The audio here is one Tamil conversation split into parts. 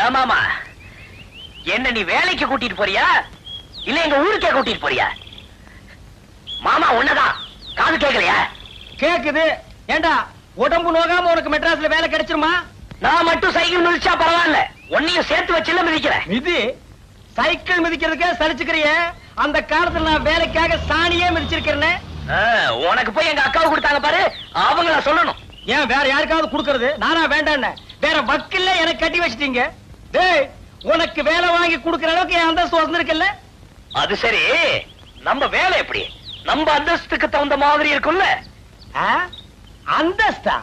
ஏமாமா என்ன நீ வேலைக்கு கூட்டிட்டு போறியா? இல்ல எங்க ஊருக்கே கூட்டிட்டு போறியா? மாமா உன்னதான். காது கேட்கலையா கேக்குது. ஏண்டா உடம்பு நோகாம உனக்கு மெட்ராஸ்ல வேலை கிடைச்சிருமா? நான் மட்டும் சைக்கிள் மிதிச்சா பரவாயில்ல. உன்னையும் சேர்த்து வச்சுல மிதிக்கிறேன்? மிதி. சைக்கிள் மிதிக்கிறதுக்கே சலிச்சுக்கிறிய. அந்த காலத்துல நான் வேலைக்காக சாணியே மிதிச்சிருக்கிறேன். உனக்கு போய் எங்க அக்காவை கொடுத்தாங்க பாரு. அவங்கள சொல்லணும். ஏன் வேற யாருக்காவது கொடுக்கறது? நானா வேண்டான்னு. வேற வக்கில்ல எனக்கு கட்டி வச்சிட்டீங்க. டேய் உனக்கு வேலை வாங்கி கொடுக்கற அளவுக்கு என் அந்தஸ்து வந்திருக்குல்ல? அது சரி. நம்ம வேலை எப்படி? நம்ம அந்தஸ்துக்கு தகுந்த மாதிரி இருக்கும்ல? அந்தஸ்தா?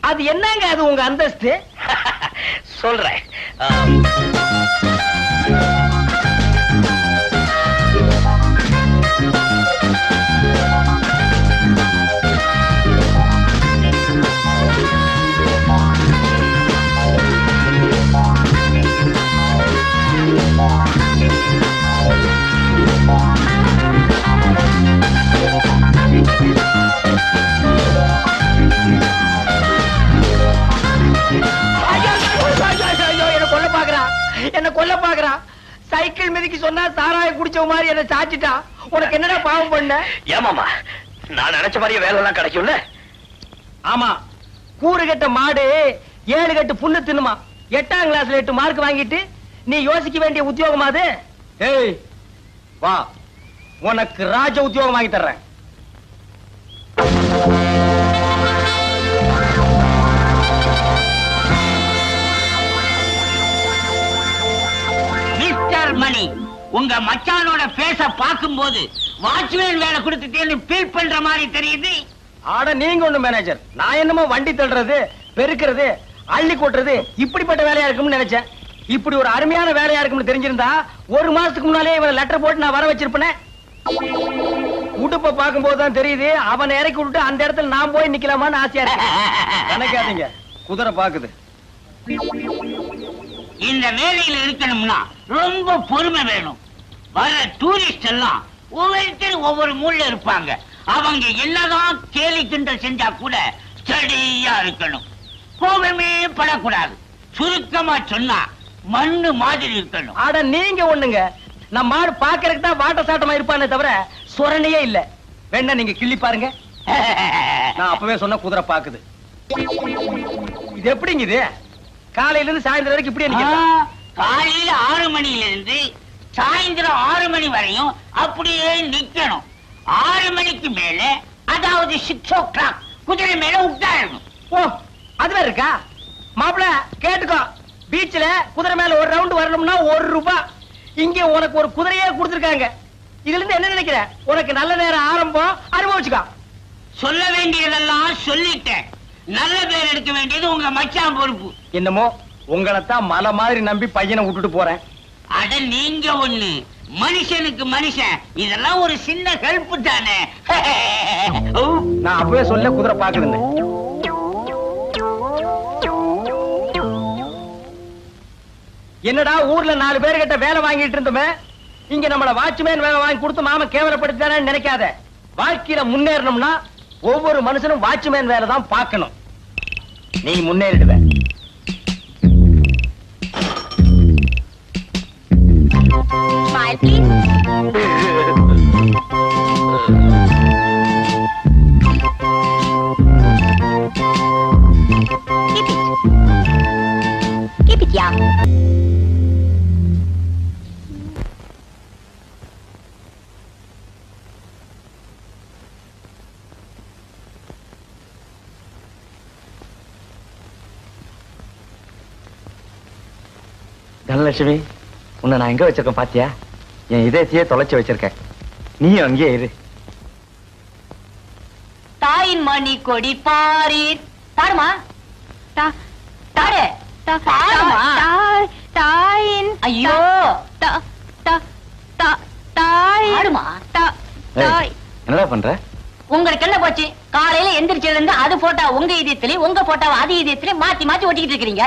அது என்னங்க அது உங்க அந்தஸ்து? சொல்றேன். மிதிக்கு சொன்னா சாராய குடிச்ச மாதிரி என்ன சாச்சிட்டா? உனக்கு என்னடா பாவம் பண்ண? ஏமாமா நான் நினைச்ச மாதிரியே வேலை எல்லாம் கிடைக்கும்ல? ஆமா கூறு கட்ட மாடு ஏழு கட்டு புல்லு தின்னுமா? எட்டாம் கிளாஸ்ல எட்டு மார்க் வாங்கிட்டு நீ யோசிக்க வேண்டிய உத்தியோகமா அது? ஏய் வா உனக்கு ராஜ உத்தியோகம் வாங்கி தர்றேன். மணி உங்க மச்சானோட பேச பார்க்கும்போது வாட்ச்மேன் வேலை கொடுத்துட்டேன்னு ஃபீல் பண்ற மாதிரி தெரியுது? ஆட நீங்க ஒண்ணு மேனேஜர் நான் என்னமோ வண்டி தள்ளுறது பெருக்கிறது அள்ளி கொட்டுறது இப்படிப்பட்ட வேலையா இருக்கும்னு நினைச்சேன். இப்படி ஒரு அருமையான வேலையா இருக்கும்னு தெரிஞ்சிருந்தா ஒரு மாசத்துக்கு முன்னாலே இவன் லெட்டர் போட்டு நான் வர வச்சிருப்பேனே. உடுப்ப பார்க்கும்போது தான் தெரியுது அவனை இறக்கி விட்டு அந்த இடத்துல நான் போய் நிக்கலாமான்னு ஆசையா இருக்கு. நினைக்காதீங்க. குதிரை பாக்குது. இந்த வேலையில இருக்கணும்னா ரொம்ப பொறுமை வேணும். வர டூரிஸ்ட் எல்லாம் ஒவ்வொருத்தரும் ஒவ்வொரு மூலைல இருப்பாங்க. அவங்க என்னதான் கேலி கிண்டல் செஞ்சா கூட ஸ்டடியா இருக்கணும். கோபமே படக்கூடாது. சுருக்கமா சொன்னா மண்ணு மாதிரி இருக்கணும். ஆட நீங்க ஒண்ணுங்க. நம்ம மாடு பாக்குறதுக்கு தான் வாட்ட சாட்டமா இருப்பானே தவிர சுரணையே இல்ல. வேணா நீங்க கிள்ளி பாருங்க. நான் அப்பவே சொன்ன குதிரை பாக்குது. இது எப்படிங்க இது? காலையில இருந்து சாயந்தரம் வரைக்கும் நிக்கிறதா? காலையில ஆறு மணில இருந்து சாயந்தரம் ஆறு மணி வரையும் அப்படியே நிக்கணும். ஆறு மணிக்கு மேல அதாவது சிக்ஸ் ஓ கிளாக் குதிரை மேல உட்காரணும். ஓ அது வேற இருக்கா? மாப்பிள கேட்டுக்கோ. பீச்ல குதிரை மேல ஒரு ரவுண்ட் வரணும்னா ஒரு ரூபாய் இங்க உனக்கு ஒரு குதிரையே கொடுத்துருக்காங்க. இதுல இருந்து என்ன நினைக்கிற? உனக்கு நல்ல நேரம் ஆரம்பம். அனுபவிச்சுக்கோ. சொல்ல வேண்டியதெல்லாம் சொல்லிட்டேன். நல்ல பேர் எடுக்க வேண்டியது உங்க மச்சான் பொறுப்பு. என்னமோ உங்களைத்தான் மலை மாதிரி நம்பி பையனை விட்டுட்டு போறேன். அட நீங்க ஒண்ணு. மனுஷனுக்கு மனுஷன். இதெல்லாம் ஒரு சின்ன ஹெல்ப் தானே. நான் அப்பவே சொல்ல குதிரை பாக்குதுன்னு என்னடா ஊர்ல நாலு பேர் கிட்ட வேலை வாங்கிட்டு இருந்தோமே? இங்க நம்மள வாட்ச்மேன் வேலை வாங்கி கொடுத்து மாம கேவலப்படுத்தானே நினைக்காத. வாழ்க்கையில முன்னேறணும்னா ஒவ்வொரு மனுஷனும் வாட்ச்மேன் வேலை தான் பார்க்கணும் நீ முன்னேறிடுவ Smile, please. தனலட்சுமி உன்னை நான் எங்க வச்சிருக்கேன் பாத்தியா? என் இதயத்தையே தொலைச்சு வச்சிருக்கேன். நீயும் அங்கேயே இரு. தாயின் மணி கொடி பாரீர். தாருமா தா- தாரு தா- தாருமா தாயின் ஐயோ! தாருமா ஏய், என்னடா பண்ற? உங்களுக்கு என்ன போச்சு? காலையில எந்திரிச்சதுல இருந்து அது போட்டோ உங்க இதயத்திலயும் உங்க போட்டோ அது இதயத்திலயும் மாத்தி மாத்தி ஒட்டிக்கிட்டு இருக்கீங்க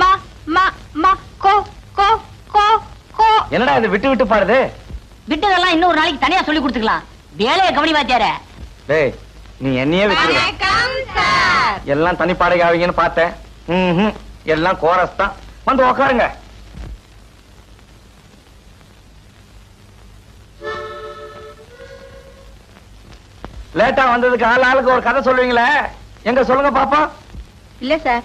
மா மா மா மா மா கோ கோ கோ கோ. என்னடா இது விட்டு விட்டு பாடுது? விட்டதெல்லாம் இன்னொரு நாளைக்கு தனியா சொல்லி கொடுத்துக்கலாம். வேலையை கவனி வாத்தியார. டேய் நீ என்னையே வச்சிருக்க வணக்கம் சார். எல்லாம் தனி பாடகை ஆவீங்கன்னு பார்த்தேன். ம்ஹும். எல்லாம் கோரஸ் தான். வந்து உக்காருங்க. லேட்டா வந்ததுக்கு ஆள் ஆளுக்கு ஒரு கதை சொல்லுவீங்களே. எங்க சொல்லுங்க பாப்பா. இல்ல சார்.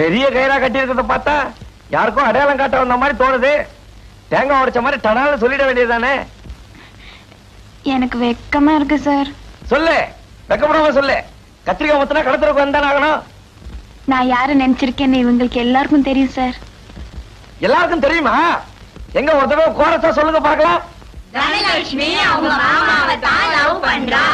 பெரிய கயிறா கட்டி இருக்கிறத பார்த்தா யாருக்கும் அடையாளம் காட்ட வந்த மாதிரி தோணுது. தேங்காய் உடைச்ச மாதிரி டனால சொல்லிட வேண்டியதுதானே? எனக்கு வெக்கமா இருக்கு சார். சொல்லு. வெக்கப்படாம சொல்லு. கத்திரிக்காய் மொத்தனா கடத்துறக்கு வந்தானே ஆகணும். நான் யார நினைச்சிருக்கேன்னு இவங்களுக்கு எல்லாருக்கும் தெரியும் சார். எல்லாருக்கும் தெரியுமா? எங்க ஒரு தடவை சொல்லுங்க பார்க்கலாம். தனலட்சுமி அவங்க மாமாவை தான் லவ் பண்றா.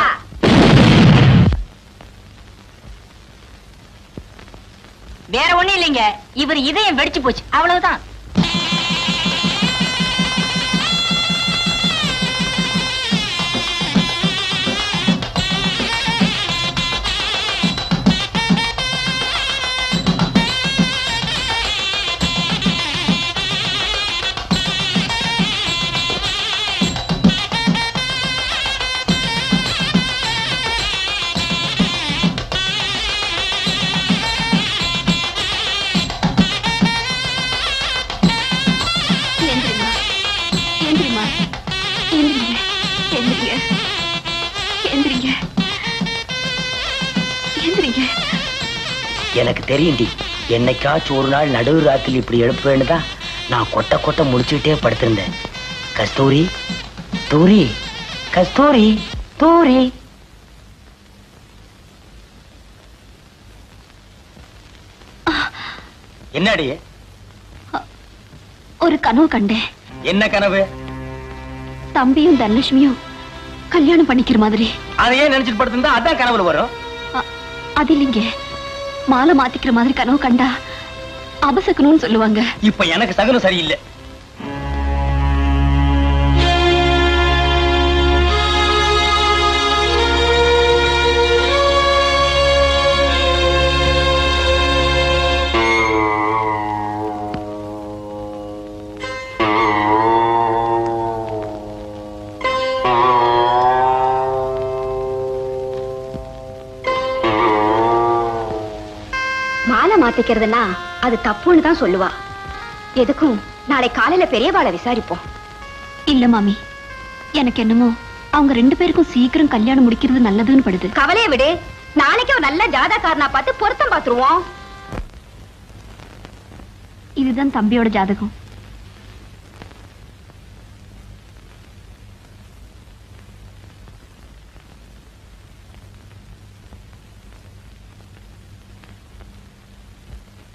வேற ஒண்ணும் இல்லைங்க. இவர் இதயம் வெடிச்சு போச்சு. அவ்வளவுதான். எனக்கு தெரியும்டி. என்னைக்காச்சும் ஒரு நாள் நடுவு ராத்திரி இப்படி எழுப்புவேன்னு தான் நான் கொட்ட கொட்ட முடிச்சுக்கிட்டே படுத்திருந்தேன். கஸ்தூரி தூரி கஸ்தூரி தூரி. என்னடி? ஒரு கனவு கண்டேன். என்ன கனவு? தம்பியும் தனலட்சுமியும் கல்யாணம் பண்ணிக்கிற மாதிரி. அதையே நினைச்சிட்டு படுத்திருந்தா அதான் கனவுல வரும்? அது இல்லைங்க. மாலை மாத்திக்கிற மாதிரி கனவு கண்டா அபசக்கணும்னு சொல்லுவாங்க. இப்ப எனக்கு சகனம் சரியில்லை. மாலை மாத்திக்கிறதுனா அது தப்புன்னு தான் சொல்லுவா. எதுக்கும் நாளை காலையில பெரியவாளை விசாரிப்போம். இல்ல மாமி. எனக்கு என்னமோ அவங்க ரெண்டு பேருக்கும் சீக்கிரம் கல்யாணம் முடிக்கிறது நல்லதுன்னு படுது. கவலையை விடு. நாளைக்கு ஒரு நல்ல ஜாதகாரனா பார்த்து பொருத்தம் பார்த்துருவோம். இதுதான் தம்பியோட ஜாதகம்.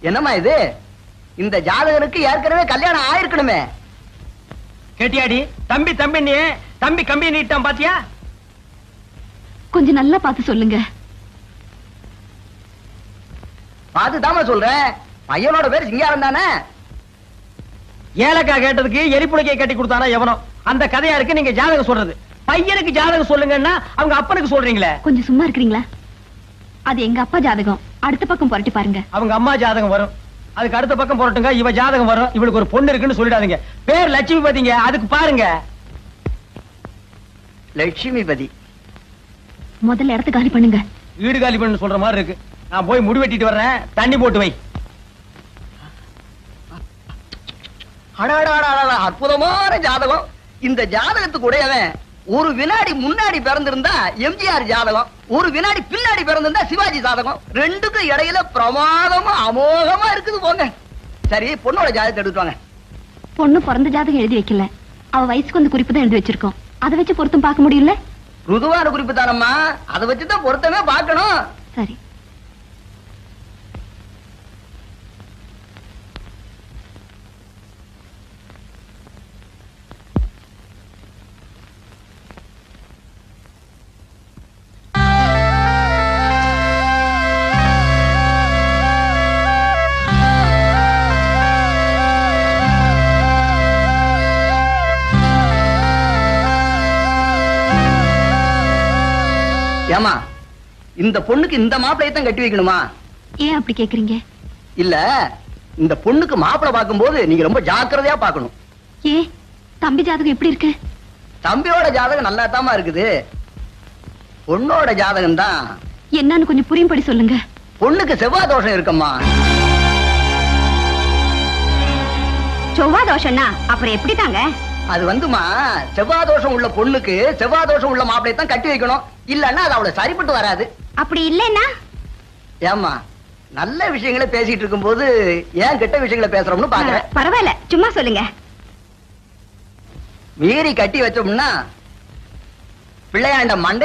என்னம்மா இது? இந்த ஜாதகனுக்கு ஏற்கனவே கல்யாணம் ஆயிருக்கணுமே. கேட்டியாடி? தம்பி தம்பி நீ தம்பி கம்பி நீட்டான் பாத்தியா? கொஞ்சம் நல்லா பார்த்து சொல்லுங்க. பாத்துதாம சொல்றேன். பையனோட பேர் சிங்காரம் தானே? ஏலக்காய் கேட்டதுக்கு எரிப்புடைக்கை கட்டி கொடுத்தானா எவனோ? அந்த கதையா இருக்கு நீங்க ஜாதகம் சொல்றது. பையனுக்கு ஜாதகம் சொல்லுங்கன்னா அவங்க அப்பனுக்கு சொல்றீங்களே? கொஞ்சம் சும்மா இருக்கிறீங்களா? அது எங்க அப்பா ஜாதகம். அடுத்த பக்கம் புரட்டி பாருங்க. அவங்க அம்மா ஜாதகம் வரும். அதுக்கு அடுத்த பக்கம் போறட்டுங்க இவ ஜாதகம் வரும். இவளுக்கு ஒரு பொண்ணு இருக்குன்னு சொல்லிடாதீங்க. பேர் லட்சுமி பதிங்க அதுக்கு பாருங்க. லட்சுமிபதி. முதல்ல இடத்த காலி பண்ணுங்க. வீடு காலி பண்ணு சொல்ற மாதிரி இருக்கு. நான் போய் முடி வெட்டிட்டு வர்றேன். தண்ணி போட்டு வை. அடாடாடாடா, அற்புதமான ஜாதகம். இந்த ஜாதகத்துக்கு உடையவன் ஒரு வினாடி முன்னாடி பிறந்திருந்தா எம்ஜிஆர் ஜாதகம் ஒரு வினாடி பின்னாடி பிறந்திருந்தா சிவாஜி ஜாதகம். ரெண்டுக்கும் இடையில பிரமாதமா அமோகமா இருக்குது போங்க. சரி பொண்ணோட ஜாதகத்தை எடுத்துட்டு வாங்க. பொண்ணு பிறந்த ஜாதகம் எழுதி வைக்கல. அவ வயசுக்கு வந்து குறிப்பு தான் எழுதி வச்சிருக்கோம். அதை வச்சு பொருத்தம் பார்க்க முடியல ருதுவான குறிப்பு தானம்மா. அதை வச்சுதான் பொருத்தமே பார்க்கணும். சரி. ஏமா இந்த பொண்ணுக்கு இந்த மாப்பிளையை தான் கட்டி வைக்கணுமா? ஏன் அப்படி கேக்குறீங்க? இல்ல இந்த பொண்ணுக்கு மாப்பிளை பார்க்கும்போது நீங்க ரொம்ப ஜாக்கிரதையா பார்க்கணும். ஏ தம்பி ஜாதகம் எப்படி இருக்கு? தம்பியோட ஜாதகம் நல்லா இருக்குது. பொண்ணோட ஜாதகம் தான். என்னன்னு கொஞ்சம் புரியும்படி சொல்லுங்க. பொண்ணுக்கு செவ்வாய் தோஷம் இருக்கம்மா. செவ்வா தோஷம்னா அப்புறம் எப்படி தாங்க அது வந்துமா? செவ்வாய் தோஷம் உள்ள பொண்ணுக்கு செவ்வாய் தோஷம் உள்ள மாப்பிளையை தான் கட்டி வைக்கணும். இல்லன்னா அது அவளை சரிப்பட்டு வராது. அப்படி இல்லைன்னா? ஏம்மா நல்ல விஷயங்களை பேசிட்டு இருக்கும்போது ஏன் கெட்ட விஷயங்களை பேசுறோம்னு பாக்குறேன். பரவாயில்ல சும்மா சொல்லுங்க. மீறி கட்டி வச்சோம்னா பிள்ளையாண்ட மண்டை